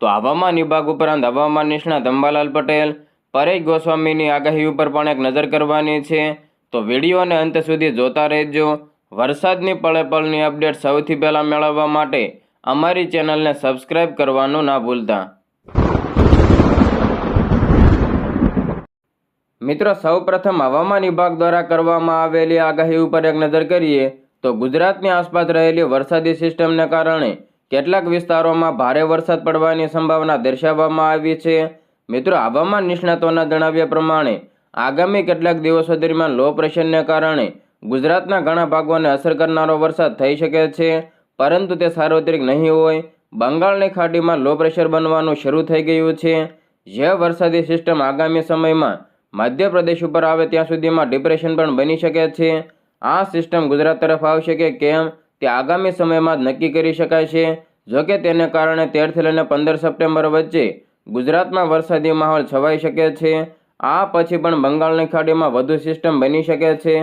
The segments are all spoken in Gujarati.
તો હવામાન વિભાગ ઉપરાંત હવામાન નિષ્ણાત અંબાલાલ પટેલ, પરેશ ગોસ્વામીની આગાહી ઉપર પણ એક નજર કરવાની છે. તો વિડીયોને અંત સુધી જોતા રહેજો. વરસાદની પળે પળની અપડેટ સૌથી પહેલાં મેળવવા માટે અમારી ચેનલને સબસ્ક્રાઇબ કરવાનું ના ભૂલતા. મિત્રો, સૌપ્રથમ હવામાન વિભાગ દ્વારા કરવામાં આવેલી આગાહી ઉપર એક નજર કરીએ તો ગુજરાતની આસપાસ રહેલી વરસાદી સિસ્ટમને કારણે કેટલાક વિસ્તારોમાં ભારે વરસાદ પડવાની સંભાવના દર્શાવવામાં આવી છે. મિત્રો, હવામાન નિષ્ણાતોના જણાવ્યા પ્રમાણે, આગામી કેટલાક દિવસો દરમિયાન લો પ્રેશરને કારણે ગુજરાતના ઘણા ભાગોને અસર કરનારો વરસાદ થઈ શકે છે, પરંતુ તે સાર્વત્રિક નહીં હોય. બંગાળની ખાડીમાં લો પ્રેશર બનવાનું શરૂ થઈ ગયું છે. જે વરસાદી સિસ્ટમ આગામી સમયમાં મધ્યપ્રદેશ ઉપર આવે ત્યાં સુધીમાં ડિપ્રેશન પણ બની શકે છે. આ સિસ્ટમ ગુજરાત તરફ આવશે કે કેમ? તે આગામી સમયમાં નક્કી કરી શકાય છે. જોકે તેને કારણે તેરથી લઈને પંદર સપ્ટેમ્બર વચ્ચે ગુજરાતમાં વરસાદી માહોલ છવાઈ શકે છે. આ પછી પણ બંગાળની ખાડીમાં વધુ સિસ્ટમ બની શકે છે.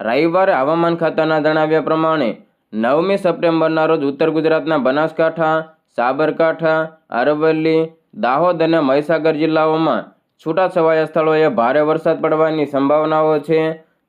રવિવારે હવામાન ખાતાના જણાવ્યા પ્રમાણે નવમી સપ્ટેમ્બરના રોજ ઉત્તર ગુજરાતના બનાસકાંઠા, સાબરકાંઠા, અરવલ્લી, દાહોદ અને મહીસાગર જિલ્લાઓમાં છૂટાછવાયા સ્થળોએ ભારે વરસાદ પડવાની સંભાવનાઓ છે.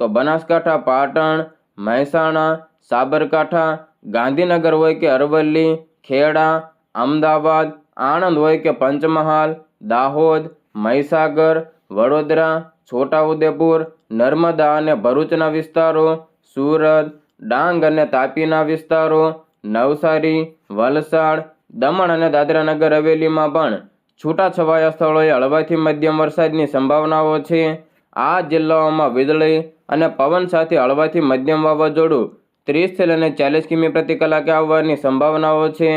તો બનાસકાંઠા, પાટણ, મહેસાણા સાબરકાંઠા, ગાંધીનગર હોય કે અરવલ્લી, ખેડા, અમદાવાદ, આણંદ હોય કે પંચમહાલ, દાહોદ, મહીસાગર, વડોદરા, છોટાઉદેપુર, નર્મદા અને ભરૂચના વિસ્તારો, સુરત, ડાંગ અને તાપીના વિસ્તારો, નવસારી, વલસાડ, દમણ અને દાદરાનગર હવેલીમાં પણ છૂટાછવાયા સ્થળોએ હળવાથી મધ્યમ વરસાદની સંભાવનાઓ છે. આ જિલ્લાઓમાં વીજળી અને પવન સાથે હળવાથી મધ્યમ વાવાઝોડું ત્રીસથી લઈને ચાલીસ કિમી પ્રતિ કલાકે આવવાની સંભાવનાઓ છે.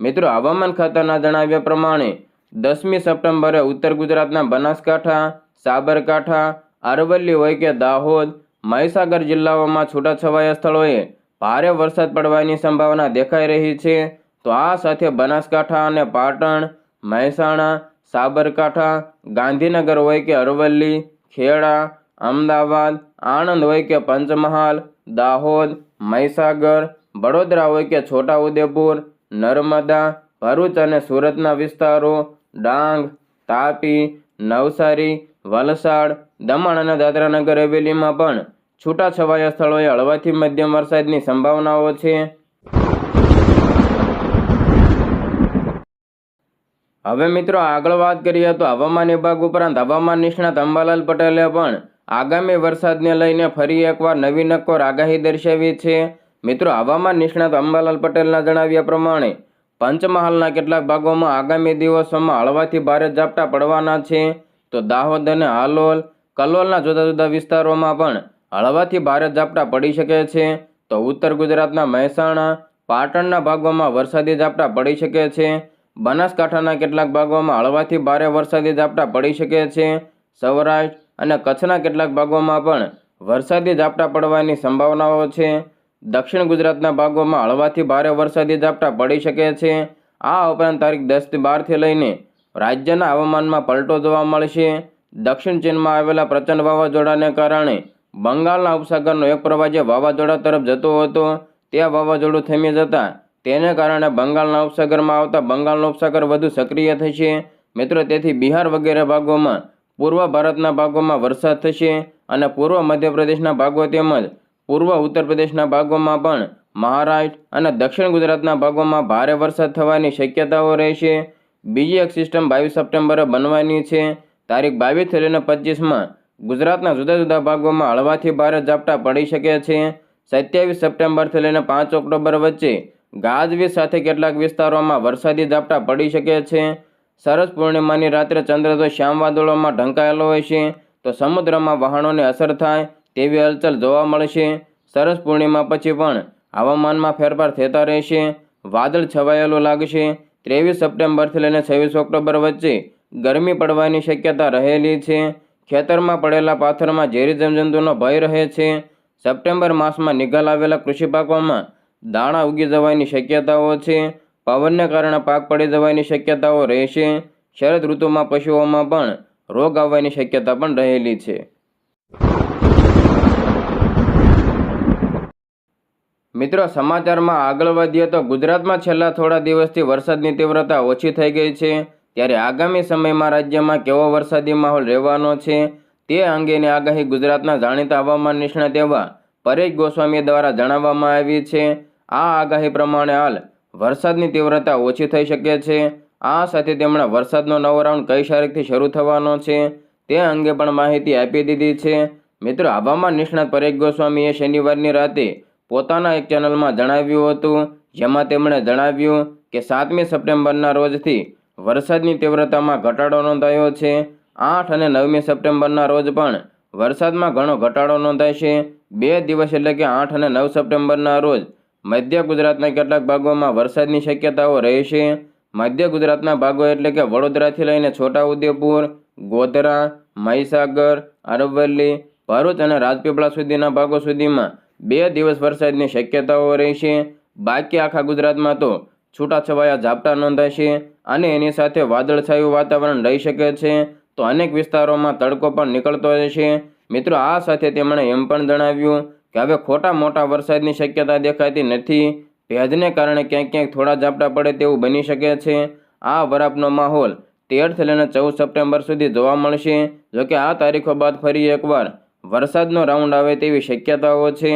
મિત્રો, હવામાન ખાતાના જણાવ્યા પ્રમાણે દસમી સપ્ટેમ્બરે ઉત્તર ગુજરાતના બનાસકાંઠા, સાબરકાંઠા, અરવલ્લી હોય કે દાહોદ, મહીસાગર જિલ્લાઓમાં છૂટાછવાયા સ્થળોએ ભારે વરસાદ પડવાની સંભાવના દેખાઈ રહી છે. તો આ સાથે બનાસકાંઠા અને પાટણ, મહેસાણા, સાબરકાંઠા, ગાંધીનગર હોય કે અરવલ્લી, ખેડા, અમદાવાદ, આણંદ હોય કે પંચમહાલ દાહોદ, મહીસાગર, વડોદરા હોય કે છોટાઉદેપુર, નર્મદા, ભરૂચ અને સુરતના વિસ્તારો ડાંગ, તાપી, નવસારી, વલસાડ, દમણ અને દાદરાનગર હવેલીમાં પણ છૂટાછવાયા સ્થળોએ હળવાથી મધ્યમ વરસાદની સંભાવનાઓ છે. હવે મિત્રો આગળ વાત કરીએ તો હવામાન વિભાગ ઉપરાંત હવામાન નિષ્ણાત અંબાલાલ પટેલે પણ આગામી વરસાદને લઈને ફરી એકવાર નવી નક્કોર આગાહી દર્શાવી છે. મિત્રો, હવામાન નિષ્ણાત અંબાલાલ પટેલના જણાવ્યા પ્રમાણે, પંચમહાલના કેટલાક ભાગોમાં આગામી દિવસોમાં હળવાથી ભારે ઝાપટા પડવાના છે. તો દાહોદ અને હાલોલ, કલોલના જુદા જુદા વિસ્તારોમાં પણ હળવાથી ભારે ઝાપટા પડી શકે છે. તો ઉત્તર ગુજરાતના મહેસાણા, પાટણના ભાગોમાં વરસાદી ઝાપટા પડી શકે છે. બનાસકાંઠાના કેટલાક ભાગોમાં હળવાથી ભારે વરસાદી ઝાપટા પડી શકે છે. સૌરાષ્ટ્ર અને કચ્છના કેટલાક ભાગોમાં પણ વરસાદી ઝાપટા પડવાની સંભાવનાઓ છે. દક્ષિણ ગુજરાતના ભાગોમાં હળવાથી ભારે વરસાદી ઝાપટા પડી શકે છે. આ ઉપરાંત તારીખ દસથી બારથી લઈને રાજ્યના હવામાનમાં પલટો જોવા મળશે. દક્ષિણ ચીનમાં આવેલા પ્રચંડ વાવાઝોડાને કારણે બંગાળના ઉપસાગરનો એક પ્રવાહ જે વાવાઝોડા તરફ જતો હતો. તે વાવાઝોડું થમી જતાં તેને કારણે બંગાળના ઉપસાગરમાં આવતા બંગાળનો ઉપસાગર વધુ સક્રિય થશે. મિત્રો, તેથી બિહાર વગેરે ભાગોમાં પૂર્વ ભારતના ભાગોમાં વરસાદ થશે અને પૂર્વ મધ્યપ્રદેશના ભાગો તેમજ પૂર્વ ઉત્તર પ્રદેશના ભાગોમાં પણ મહારાષ્ટ્ર અને દક્ષિણ ગુજરાતના ભાગોમાં ભારે વરસાદ થવાની શક્યતાઓ રહેશે. બીજી એક સિસ્ટમ બાવીસ સપ્ટેમ્બરે બનવાની છે. તારીખ બાવીસથી લઈને પચીસમાં ગુજરાતના જુદા જુદા ભાગોમાં હળવાથી ભારે ઝાપટા પડી શકે છે. સત્યાવીસ સપ્ટેમ્બરથી લઈને પાંચ ઓક્ટોબર વચ્ચે ગાજવીજ સાથે કેટલાક વિસ્તારોમાં વરસાદી ઝાપટા પડી શકે છે. સરસ પૂર્ણિમાની રાત્રે ચંદ્ર તો શ્યામ વાદળોમાં ઢંકાયેલો હોય છે, તો સમુદ્રમાં વહાણોને અસર થાય તેવી હલચલ જોવા મળશે સરસ પૂર્ણિમા પછી પણ હવામાનમાં ફેરફાર થતા રહેશે વાદળ છવાયેલું લાગશે ત્રેવીસ સપ્ટેમ્બરથી લઈને છવ્વીસ ઓક્ટોબર વચ્ચે ગરમી પડવાની શક્યતા રહેલી છે. ખેતરમાં પડેલા પાથરમાં ઝેરી જમજંતુનો ભય રહે છે. સપ્ટેમ્બર માસમાં નિકાલ આવેલા કૃષિ પાકોમાં દાણા ઉગી જવાની શક્યતાઓ છે. પવનને કારણે પાક પડી જવાની શક્યતાઓ રહેશે. શરદ ઋતુમાં પશુઓમાં પણ રોગ આવવાની શક્યતા પણ રહેલી છે. મિત્રો, સમાચારમાં આગળ વધીએ તો ગુજરાતમાં છેલ્લા થોડા દિવસથી વરસાદની તીવ્રતા ઓછી થઈ ગઈ છે. ત્યારે આગામી સમયમાં રાજ્યમાં કેવો વરસાદી માહોલ રહેવાનો છે તે અંગેની આગાહી ગુજરાતના જાણીતા હવામાન નિષ્ણાત એવા પરેશ ગોસ્વામી દ્વારા જણાવવામાં આવી છે. આ આગાહી પ્રમાણે હાલ વરસાદની તીવ્રતા ઓછી થઈ શકે છે. આ સાથે તેમણે વરસાદનો નવો રાઉન્ડ કઈ તારીખથી શરૂ થવાનો છે તે અંગે પણ માહિતી આપી દીધી છે. મિત્રો હવામાન નિષ્ણાત પરેશ ગોસ્વામીએ શનિવારની રાતે પોતાના એક ચેનલમાં જણાવ્યું હતું, જેમાં તેમણે જણાવ્યું કે સાતમી સપ્ટેમ્બરના રોજથી વરસાદની તીવ્રતામાં ઘટાડો નોંધાયો છે. આઠ અને નવમી સપ્ટેમ્બરના રોજ પણ વરસાદમાં ઘણો ઘટાડો નોંધાશે બે દિવસ એટલે કે આઠ અને નવ સપ્ટેમ્બરના રોજ મધ્ય ગુજરાતના કેટલાક ભાગોમાં વરસાદની શક્યતાઓ રહેશે. મધ્ય ગુજરાતના ભાગો એટલે કે વડોદરાથી લઈને છોટાઉદેપુર, ગોધરા, મહીસાગર, અરવલ્લી, ભરૂચ અને રાજપીપળા સુધીના ભાગો સુધીમાં બે દિવસ વરસાદની શક્યતાઓ રહેશે. બાકી આખા ગુજરાતમાં તો છૂટાછવાયા ઝાપટા નોંધાશે અને એની સાથે વાદળછાયું વાતાવરણ રહી શકે છે. તો અનેક વિસ્તારોમાં તડકો પણ નીકળતો રહેશે. મિત્રો, આ સાથે તેમણે એમ પણ જણાવ્યું કે હવે ખોટા મોટા વરસાદની શક્યતા દેખાતી નથી. ભેજને કારણે ક્યાંક ક્યાંક થોડા ઝાપટા પડે તેવું બની શકે છે. આ વરાપનો માહોલ તેરથી લઈને ચૌદ સપ્ટેમ્બર સુધી જોવા મળશે. જોકે આ તારીખો બાદ ફરી એકવાર વરસાદનો રાઉન્ડ આવે તેવી શક્યતાઓ છે.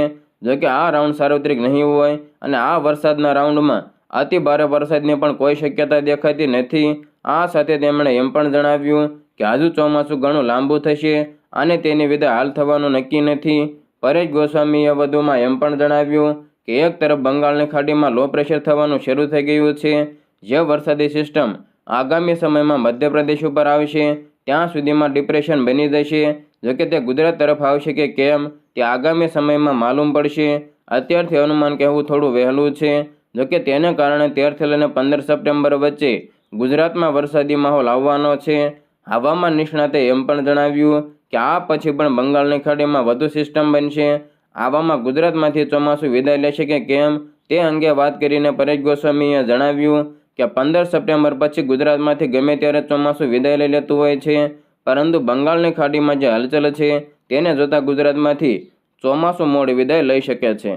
જોકે આ રાઉન્ડ સાર્વત્રિક નહીં હોય અને આ વરસાદના રાઉન્ડમાં અતિ ભારે વરસાદની પણ કોઈ શક્યતા દેખાતી નથી. આ સાથે તેમણે એમ પણ જણાવ્યું કે હજુ ચોમાસું ઘણું લાંબુ થશે અને તેની વિધે હાલ થવાનું નક્કી નથી. પરેશ ગોસ્વામીએ વધુમાં એમ પણ જણાવ્યું કે એક તરફ બંગાળની ખાડીમાં લો પ્રેશર થવાનું શરૂ થઈ ગયું છે, જે વરસાદી સિસ્ટમ આગામી સમયમાં મધ્યપ્રદેશ ઉપર આવશે, ત્યાં સુધીમાં ડિપ્રેશન બની જશે જોકે તે ગુજરાત તરફ આવશે કે કેમ, તે આગામી સમયમાં માલુમ પડશે. અત્યારથી અનુમાન કહેવું થોડું વહેલું છે જોકે તેને કારણે તેરથી લઈને પંદર સપ્ટેમ્બર વચ્ચે ગુજરાતમાં વરસાદી માહોલ આવવાનો છે. હવામાન નિષ્ણાતે એમ પણ જણાવ્યું કે આ પછી પણ બંગાળની ખાડીમાં વધુ સિસ્ટમ બનશે? આવામાં ગુજરાતમાંથી ચોમાસું વિદાય લેશે કે કેમ? તે અંગે વાત કરીને પરેશ ગોસ્વામીએ જણાવ્યું કે પંદર સપ્ટેમ્બર પછી ગુજરાતમાંથી ગમે ત્યારે ચોમાસું વિદાય લઈ લેતું હોય છે. પરંતુ બંગાળની ખાડીમાં જે હલચલ છે, તેને જોતાં ગુજરાતમાંથી ચોમાસું મોડ વિદાય લઈ શકે છે.